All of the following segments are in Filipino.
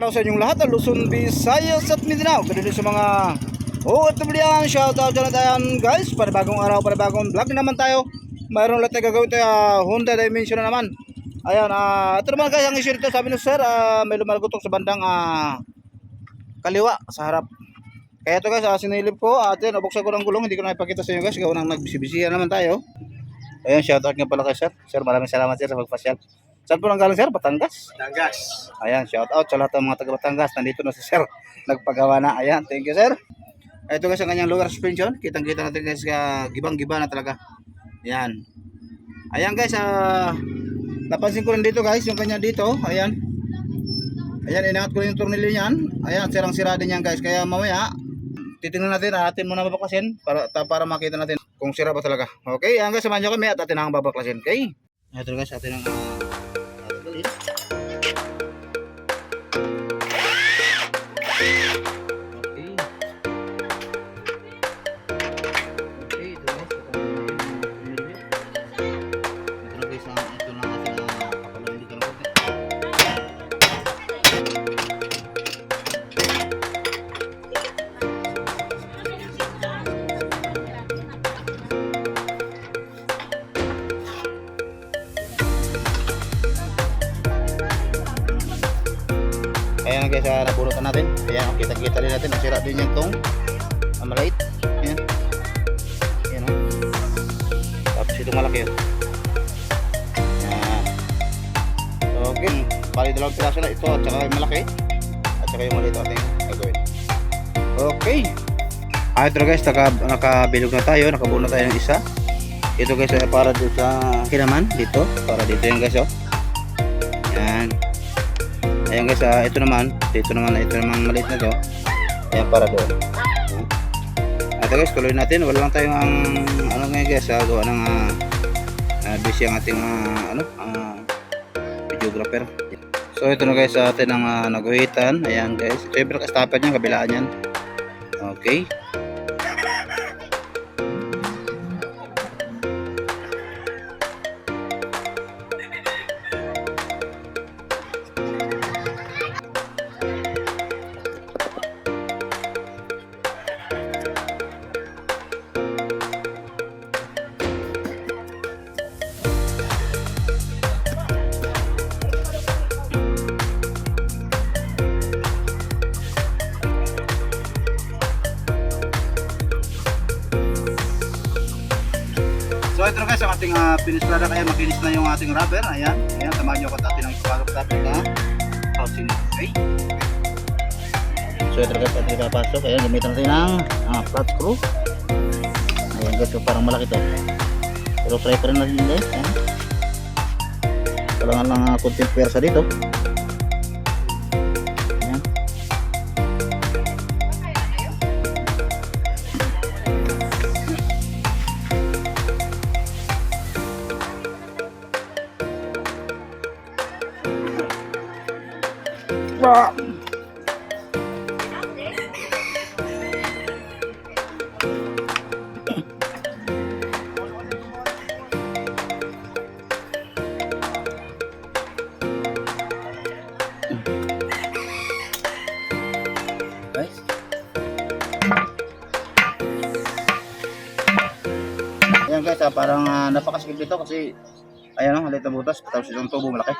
Hello sa inyong lahat, Luzon, Visayas at Mindanao. Pwede din sa mga OFWyan, shout out dyan tayo guys. Para bagong araw, para bagong vlog na naman tayo. Mayroon ulit na gagawin tayo, ah, Honda Dimension na naman. Ayan, ah, ito naman guys, ang issue nito, sabi ni sir, ah, may lumalagotok sa bandang ah, kaliwa, sa harap. Kaya ito guys, ah, sinilip ko, at yan, nabuksan ko ng gulong, hindi ko na ipakita sa inyo guys, gawa nang nagbisibisiya naman tayo. Ayan, shout out nga pala kay sir. Sir, maraming salamat sir sa pagpasyal. Saan po nang galing sir? Batangas? Tangas. Ayan, shout out sa lahat ng mga taga Batangas. Nandito na si Sir. Nagpagawa na. Ayan, thank you Sir. Ito guys ang kanyang lower suspension. Kitang-kita natin guys ka gibang-giba na talaga. Ayan. Ayan guys, ah napansin ko rin dito guys, yung kanya dito. Ayan. Ayan, inangat ko rin yung tornilyo niyan. Ayan, sirang-sira din yan guys. Kaya mamaya, titingnan natin, atin muna babaklasin para, ta- para makita natin kung sira ba talaga. Okay, ayan guys, samahan nyo kami at atin ang babaklasin. Okay? Ito guys, atin ang uh, believe. Ayan guys, uh, nabunutan natin. Ayan, oh, kita-kita din natin. Nasira din yung tong uh, maliit. Ayan. Ayan oh. Tapos itong malaki oh. Ayan. Okay. Bali dalawang piraso na ito at saka yung malaki. At saka yung maliit ating gagawin. Okay. Ah, ito na guys, naka, nakabilog na tayo. Nakabuo na tayo ng isa. Ito guys para dito sa kinaman. Dito. Para dito yan guys oh. Ayan. Guys, ah, ito naman, dito naman, ito naman maliit na to. Ayan para doon. Ito guys, tuloy natin. Wala lang tayong ang, ano ngayon guys, ah, gawa ng uh, uh, busy ang ating ah, ano, ah, videographer. So ito na guys, sa atin ang uh, naguhitan. Ayan guys. Ito yung niya, kabilaan yan. Okay. Ating uh, finish product. Ayan, makinis na yung ating rubber. Ayan, ayan, samahan nyo ako at atin ang sa ating na housing. Okay. So ito guys ating ipapasok. Ayan, gamitan natin ng uh, flat screw. Ayan guys, so parang malaki to. Pero try pa rin natin guys. Ayan. Kailangan lang uh, konting pwersa dito. Guys. Ayan guys, ah, parang uh, napakasikip dito kasi ayan ang halit na butas tapos itong tubo malaki.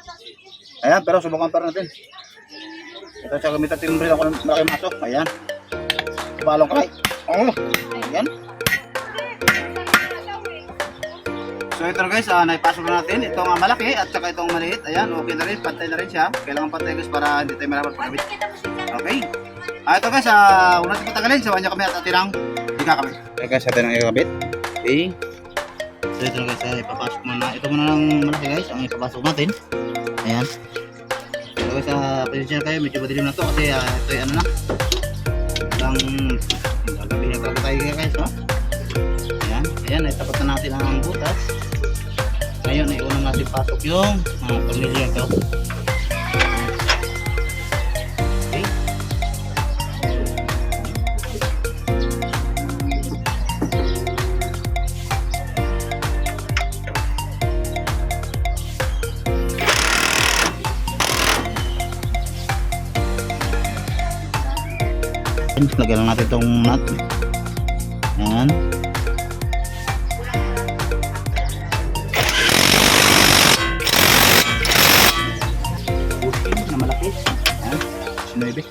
Ayan, pero subukan pa rin natin. Ito sa gamitan timbre ako ng malaki maso. Ayan. Balong kay. Oh. Ayan. So ito guys, uh, naipasok na natin itong uh, malaki at saka itong maliit. Ayan, okay na rin, pantay na rin siya. Kailangan pantay guys para hindi tayo malaman pagkabit. Okay. Ah, ito guys, ah, una natin patagalin. Sawan niyo kami at atirang ikakabit. Okay guys, atin ang ikakabit. Okay. So ito guys, ah, ipapasok muna. Ito muna ng malaki guys, ang ipapasok natin. Ayan. Ito guys, ah, pasensya na kayo, medyo madilim na to kasi ah, ito ay ano na. Ang gagabi na talaga tayo guys, no? Ayan, ayan, itapat na natin ang butas. Ngayon, ay unang natin pasok yung uh, tornilyo ito. Ayan, lagyan lang natin itong nut. Ayan. Okay, na malaki. Ayan, sinuebe.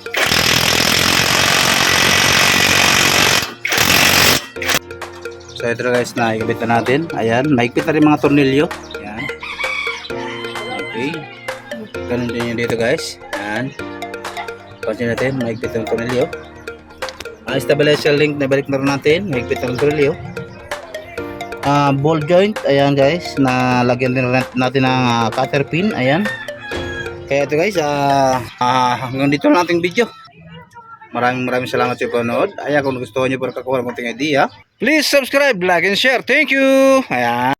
So ito na guys, naikabit na natin. Ayan, mahigpit na rin mga tornilyo. Ayan. Okay. Ganun din yun dito guys. Ayan. Pansin natin, mahigpit ang tornilyo. Ang stabilizer link na balik na rin natin. Mahigpit ang tornilyo. Ah, ball joint, ayan guys, na lagyan din natin ng ah, cutter pin, ayan. Kaya ito guys, ah, ah, hanggang dito lang ating video. Maraming maraming salamat sa panonood. Ayan, kung gusto niyo para kakuha ng konting idea, please subscribe, like, and share. Thank you! Ayan.